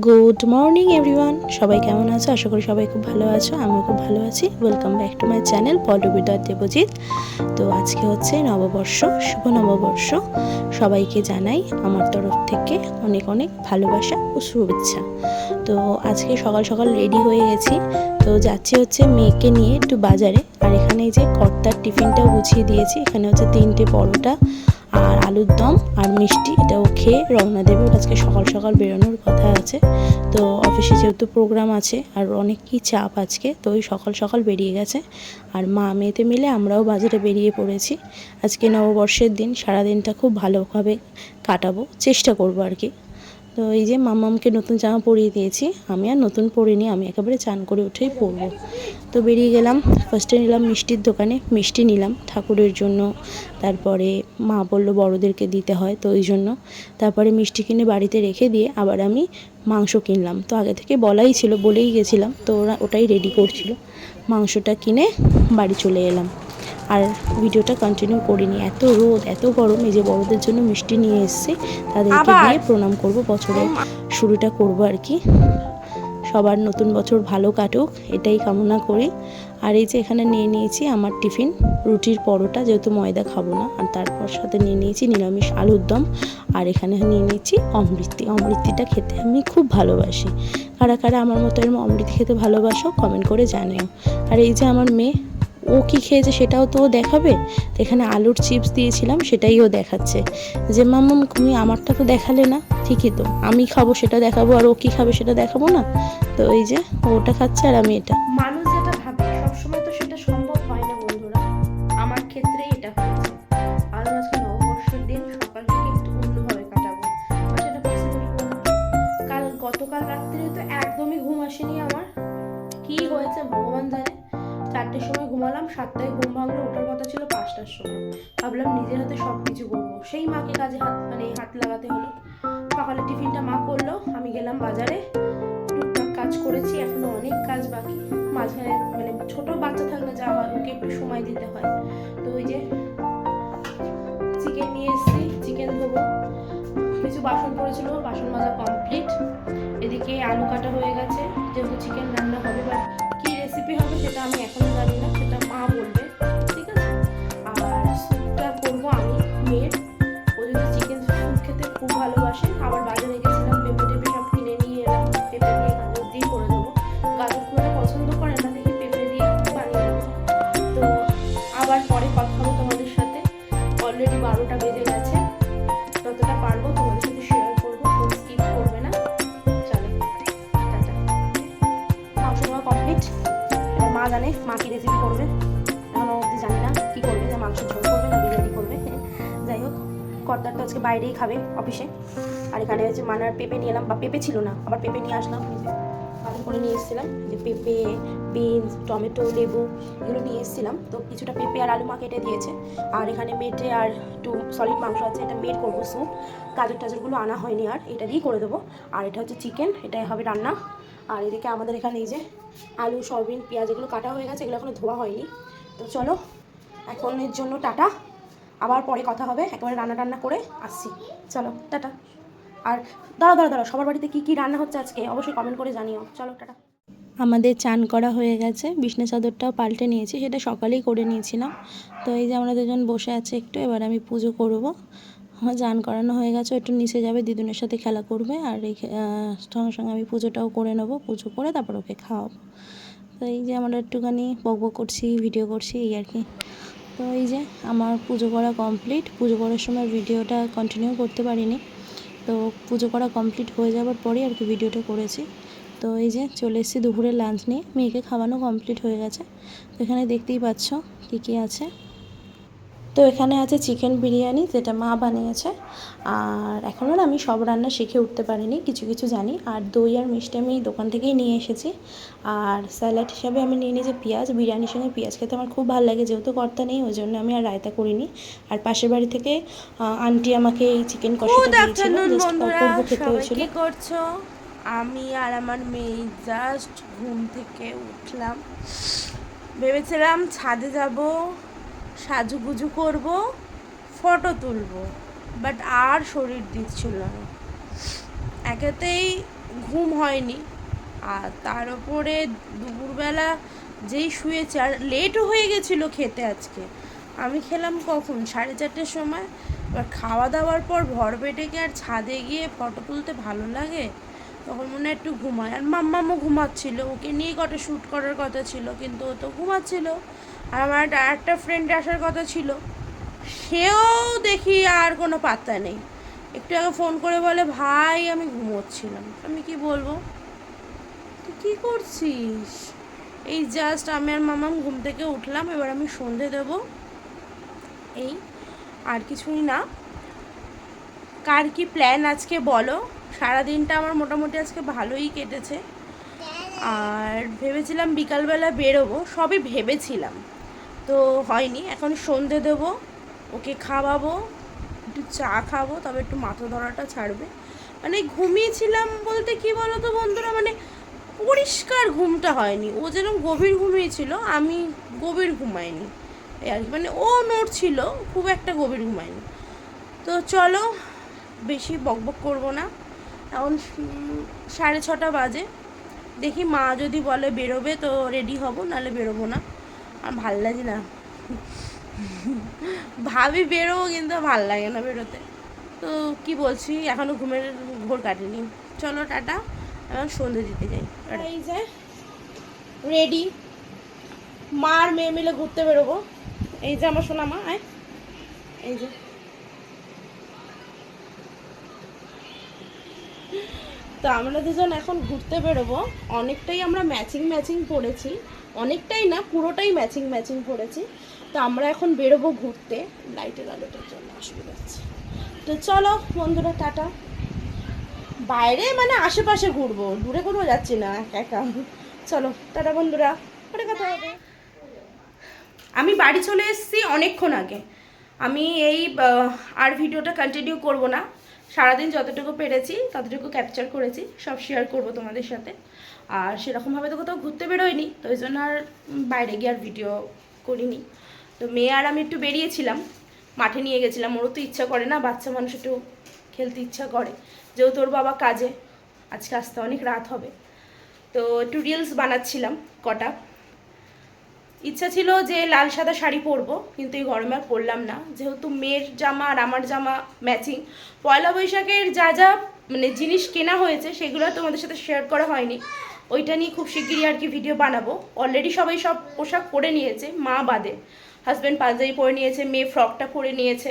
Good morning everyone সবাই কেমন আছো? আশা করি সবাই খুব ভালো আছো, আমিও খুব ভালো আছি। Welcome back to my channel পল্লবীদর Debjit তো আজকে হচ্ছে নববর্ষ, শুভ নববর্ষ। সবাইকে জানাই আমার তরফ থেকে অনেক অনেক ভালোবাসা ও শুভেচ্ছা। তো আজকে সকাল সকাল রেডি হয়ে গেছি। তো যাচ্ছি হচ্ছে মেয়েকে নিয়ে একটু বাজারে। আর এখানে যে কর্তার টিফিনটাও গুছিয়ে দিয়েছি। এখানে হচ্ছে তিনটে পরোটা আর আলুর দম আর মিষ্টি, এটাও খেয়ে রওনা দেবে। আজকে সকাল সকাল বেরোনোর কথা আছে। তো অফিসে যেহেতু প্রোগ্রাম আছে আর অনেক কি চাপ আজকে, তো ওই সকাল সকাল বেরিয়ে গেছে। আর মা মেয়েতে মিলে আমরাও বাজারে বেরিয়ে পড়েছি। আজকে নববর্ষের দিন, সারাদিনটা খুব ভালোভাবে কাটাবো, চেষ্টা করব আর কি। তো এই যে মামামকে নতুন জামা পরিয়ে দিয়েছি, আমি আর নতুন পরিনি, আমি একেবারে চান করে উঠেই পরবো। তো বেরিয়ে গেলাম ফার্স্টে নিলাম মিষ্টির দোকানে, মিষ্টি নিলাম ঠাকুরের জন্য। তারপরে মা বলল, বড়োদেরকে দিতে হয় তো ওই জন্য। তারপরে মিষ্টি কিনে বাড়িতে রেখে দিয়ে আবার আমি মাংস কিনলাম। তো আগে থেকে বলাই ছিল, বলেই গেছিলাম, তো ওরা ওটাই রেডি করছিল। মাংসটা কিনে বাড়ি চলে এলাম। আর ভিডিওটা কন্টিনিউ করিনি। এত রোদ এত গরম এই যে বড়দের জন্য মিষ্টি নিয়ে এসেছি তাদেরকে? দিয়ে প্রণাম করব বছরের শুরুটা করব আর কি। সবার নতুন বছর ভালো কাটুক এটাই কামনা করি। আর এই যে এখানে নিয়ে নিয়েছি আমার টিফিন রুটির পরোটা যেহেতু ময়দা খাব না আর তারপর সাথে নিয়ে নিয়েছি নিরামিষ আলুর দম আর এখানে নিয়ে নিয়েছি অমৃতি। অমৃতিটা খেতে আমি খুব ভালোবাসি। কারা কারা আমার মতো এরকম অমৃত খেতে ভালোবাসো কমেন্ট করে জানিও। আর এই যে আমার মেয়ে ও কি খেয়েছে সেটাও তো ও দেখাবে। এখানে আলুর চিপস দিয়েছিলাম, সেটাই ও দেখাচ্ছে। যে মাম্মাম তুমি আমারটা তো দেখালে না। ঠিকই তো, আমি খাব, সেটা দেখাবো, আর ও কি খাবে সেটা দেখাবো না? তো এই যে, ওটা খাচ্ছে আর আমি এটা। মানুষ যেটা ভাবে, সবসময় তো সেটা সম্ভব হয় না বন্ধুরা। আমার ক্ষেত্রে এটা কাল, গতকাল রাত্রে তো একদমই ঘুম আসেনি আমার। কি হয়েছে ভগবান জানে। চারটের সময় ঘুমালাম, সাতটায় ঘুম ভাঙলো, ওঠার কথা ছিল পাঁচটার সময়। ভাবলাম নিজের হাতে সব কিছু করব। সেই মাকে কাজে হাত মানে হাত লাগাতে হলো। সকালে টিফিনটা মা করল, আমি গেলাম বাজারে। টুকটাক কাজ করেছি, এখনও অনেক কাজ বাকি। মাঝখানে মানে ছোট বাচ্চা থাকলে যা হয়, ওকে একটু সময় দিতে হয়। তো ওই যে চিকেন নিয়ে এসেছি, চিকেন ধোবো। কিছু বাসন পড়েছিল, বাসন মাজা কমপ্লিট। এদিকে আলু কাটা হয়ে গেছে, যেহেতু চিকেন রান্না হবে বাট কি রেসিপি হবে সেটা আমি এখনও জানি না। আবার পরে কথা হবে তোমাদের সাথে। অলরেডি বারোটা বেজে গেছে। যতটা পারব তোমাদের সাথে শেয়ার করব স্কিপ করবে না। চলো, টাটা। কমপ্লিট এবার মা জানে, মা কি রেসিপি করবে। এখনও অবধি জানি না কি করবে, যে মাংস ঝোল করবে না বিরিয়ানি করবে। যাই হোক, কর্তার তো আজকে বাইরেই খাবে অফিসে আর এখানে হচ্ছে মানার পেঁপে নিয়ে এলাম, বা পেঁপে ছিল না, আবার পেঁপে নিয়ে আসলাম। করে নিয়ে এসেছিলাম যে পেঁপে বিনস, টমেটো, লেবু, এগুলো নিয়ে এসেছিলাম। তো কিছুটা পেঁপে আর আলু মা কেটে দিয়েছে। আর এখানে মেটে আর একটু সলিড মাংস আছে, এটা মেট করব স্যুপ গাজর টাজরগুলো আনা হয়নি আর, এটা দিয়েই করে দেবো। আর এটা হচ্ছে চিকেন এটাই হবে রান্না। আর এদিকে আমাদের এখানে এই যে আলু, সয়াবিন, পেঁয়াজ, এগুলো কাটা হয়ে গেছে, এগুলো এখনও ধোয়া হয়নি। তো চলো এখনের জন্য টাটা। আবার পরে কথা হবে, একেবারে রান্না টান্না করে আসছি। চলো, টাটা। আর দাঁড়া দাঁড়া দাঁড়া সবার বাড়িতে কী কী রান্না হচ্ছে আজকে? অবশ্যই কমেন্ট করে জানিও। চলো, টাটা। আমাদের চান করা হয়ে গেছে। বিছনা চাদরটাও পাল্টে নিয়েছি, সেটা সকালেই করে নিয়েছিলাম। তো এই যে আমরা দুজন বসে আছে একটু, এবার আমি পুজো করব। আমার চান করানো হয়ে গেছে একটু নিচে যাবে, দিদুনের সাথে খেলা করবে, আর এই সঙ্গে সঙ্গে আমি পুজোটাও করে নেব, পুজো করে তারপর ওকে খাওয়াবো। তো এই যে আমরা একটুখানি বক বক করছি, ভিডিও করছি, এই আর কি। তো এই যে আমার পুজো করা কমপ্লিট, পুজো করার সময় ভিডিওটা কন্টিনিউ করতে পারিনি। তো পুজো করা কমপ্লিট হয়ে যাওয়ার পরেই আর কি ভিডিওটা করেছি। তো এই যে চলে এসেছি দুপুরের লাঞ্চ নিয়ে। মেয়েকে খাওয়ানো কমপ্লিট হয়ে গেছে। তো এখানে দেখতেই পাচ্ছ কী কী আছে। তো এখানে আছে চিকেন বিরিয়ানি যেটা মা বানিয়েছে। আর এখনও না আমি সব রান্না শিখে উঠতে পারিনি কিছু কিছু জানি। আর দই আর মিষ্টি আমি দোকান থেকেই নিয়ে এসেছি। আর স্যালাড হিসাবে আমি নিয়ে নিয়েছি পেঁয়াজ বিরিয়ানির সঙ্গে পেঁয়াজ খেতে আমার খুব ভালো লাগে যেহেতু কর্তা নেই ওই জন্য আমি আর রায়তা করিনি। আর পাশের বাড়ি থেকে আন্টি আমাকে এই চিকেন কষাটা দিয়েছিল জাস্ট খেতে হয়েছিল। আমি আর আমার মেয়ে জাস্ট ঘুম থেকে উঠলাম। ভেবেছিলাম ছাদে যাব, সাজুগুজু করব ফটো তুলবো বাট আর শরীর দিচ্ছিল না। একেতেই ঘুম হয়নি। আর তার উপরে দুপুরবেলা যেই শুয়েছে, আর লেটও হয়ে গেছিল খেতে আজকে। আমি খেলাম কখন? সাড়ে চারটের সময়। এবার খাওয়া দাওয়ার পর ভর পেটে কি আর ছাদে গিয়ে ফটো তুলতে ভালো লাগে? তখন মনে একটু ঘুমায়। আর মাম্মামও ঘুমাচ্ছিল, ওকে নিয়ে কটা শ্যুট করার কথা ছিল, কিন্তু ও তো ঘুমাচ্ছিল। আর আমার একটা একটা ফ্রেন্ড আসার কথা ছিল, সেও দেখি আর কোনো পাত্তা নেই। একটু আগে ফোন করে বলে, ভাই, আমি ঘুমোচ্ছিলাম। আমি কি বলব? তুই কী করছিস? এই জাস্ট আমি আর মামাম ঘুম থেকে উঠলাম, এবার আমি সন্ধে দেব। এই, আর কিছুই না। কার কি প্ল্যান আজকে বলো? সারাদিনটা আমার মোটামুটি আজকে ভালোই কেটেছে। আর ভেবেছিলাম বিকালবেলা বেরোবো, সবই ভেবেছিলাম। তো হয়নি, এখন সন্ধে দেবো, ওকে খাওয়াবো, একটু চা খাব, তবে একটু মাথা ধরাটা ছাড়বে। মানে ঘুমিয়েছিলাম বলতে কি বলো তো বন্ধুরা মানে পরিষ্কার ঘুমটা হয়নি। ও যেরকম গভীর ঘুমিয়েছিল, আমি গভীর ঘুমাইনি। এই আর মানে ও নড়ছিল, খুব একটা গভীর ঘুমায়নি। তো চলো, বেশি বকবক করব না। এখন সাড়ে ছটা বাজে। দেখি মা যদি বলে বেরোবে তো রেডি হব, নাহলে বেরোবো না। আর ভালো লাগে না। ভাবি বেরোবো কিন্তু ভালো লাগে না বেরোতে। তো কি বলছি, এখনও ঘুমের ঘোর কাটেনি। চলো টাটা এখন সন্ধে দিতে যাই। এই যে রেডি মার মেয়ে মিলে ঘুরতে বেরোবো। এই যে আমার সোনা মা আয়। এই যে। তো আমরা দুজন এখন ঘুরতে বেরোবো। অনেকটাই আমরা ম্যাচিং ম্যাচিং পড়েছি অনেকটাই না, পুরোটাই ম্যাচিং ম্যাচিং পড়েছি তো আমরা এখন বেরোবো ঘুরতে। লাইটের আলোটার জন্য অসুবিধা হচ্ছে। তো চলো বন্ধুরা, টাটা। বাইরে মানে আশেপাশে ঘুরবো। দূরে কোথাও যাচ্ছি না, একা। একা চলো, টাটা বন্ধুরা। পরে কথা হবে। আমি বাড়ি চলে এসেছি অনেকক্ষণ আগে। আমি এই আর ভিডিওটা কন্টিনিউ করব না। সারাদিন যতটুকু পেরেছি, ততটুকু ক্যাপচার করেছি, সব শেয়ার করব তোমাদের সাথে। আর সেরকমভাবে তো কোথাও ঘুরতে বেরোয়নি তো ওই জন্য আর বাইরে গিয়ে আর ভিডিও করিনি। তো মেয়ে আর আমি একটু বেরিয়েছিলাম, মাঠে নিয়ে গেছিলাম। ওরও তো ইচ্ছা করে না, বাচ্চা মানুষ একটু খেলতে ইচ্ছা করে। যেহেতু ওর বাবা কাজে, আজকে আসতে অনেক রাত হবে। তো একটু রিলস বানাচ্ছিলাম কটা। ইচ্ছা ছিল যে লাল সাদা শাড়ি পরবো, কিন্তু এই গরমে আর পরলাম না। যেহেতু মেয়ের জামা আর আমার জামা ম্যাচিং পয়লা বৈশাখের যা যা মানে জিনিস কেনা হয়েছে, সেগুলো তোমাদের সাথে শেয়ার করা হয়নি। ওইটা নিয়ে খুব শিগগিরই আর কি ভিডিও বানাবো। অলরেডি সবাই সব পোশাক পরে নিয়েছে, মা বাদে। হাজব্যান্ড পাঞ্জাবি পরে নিয়েছে, মেয়ে ফ্রকটা পরে নিয়েছে।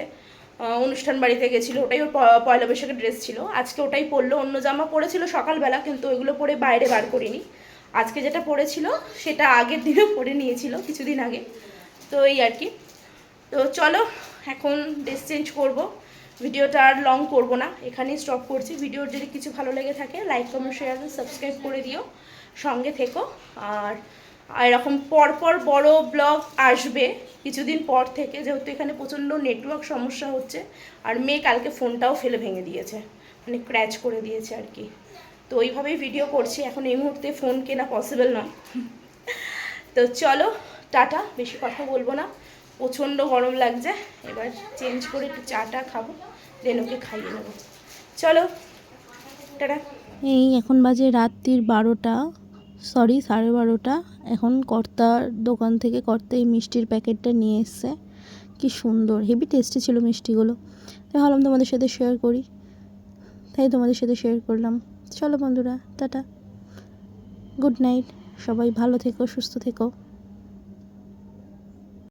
অনুষ্ঠান বাড়িতে গেছিল, ওটাই ওর পয়লা বৈশাখের ড্রেস ছিল। আজকে ওটাই পরলো, অন্য জামা পরেছিল সকালবেলা, কিন্তু ওইগুলো পরে বাইরে বার করিনি। আজকে যেটা পরেছিল সেটা আগের দিনও পরে নিয়েছিল কিছুদিন আগে। তো এই আর কি। তো চলো, এখন ড্রেস চেঞ্জ করব। ভিডিওটা আর লং করব না, এখানেই স্টপ করছি। ভিডিওর যদি কিছু ভালো লেগে থাকে লাইক কমেন্ট শেয়ার সাবস্ক্রাইব করে দিও, সঙ্গে থেকো। আর এরকম পরপর বড় ব্লগ আসবে কিছুদিন পর থেকে, যেহেতু এখানে প্রচণ্ড নেটওয়ার্ক সমস্যা হচ্ছে, আর মেয়ে কালকে ফোনটাও ফেলে ভেঙে দিয়েছে মানে ক্র্যাচ করে দিয়েছে আর কি। তো ওইভাবেই ভিডিও করছি। এখন এই মুহূর্তে ফোন কেনা পসিবল নয়। তো চলো, টাটা, বেশি কথা বলব না। প্রচণ্ড গরম লাগছে। এবার চেঞ্জ করে একটু চাটা খাব দেন ওকে খাইয়ে নেব। চলো, টাটা। এই এখন বাজে রাত্রির বারোটা সরি সাড়ে বারোটা। এখন কর্তার দোকান থেকে কর্তা এই মিষ্টির প্যাকেটটা নিয়ে এসছে। কি সুন্দর, হেভি টেস্টি ছিল মিষ্টিগুলো। তাই ভাবলাম তোমাদের সাথে শেয়ার করি। তাই তোমাদের সাথে শেয়ার করলাম। চলো বন্ধুরা টাটা। গুড নাইট সবাই ভালো থেকো সুস্থ থেকো।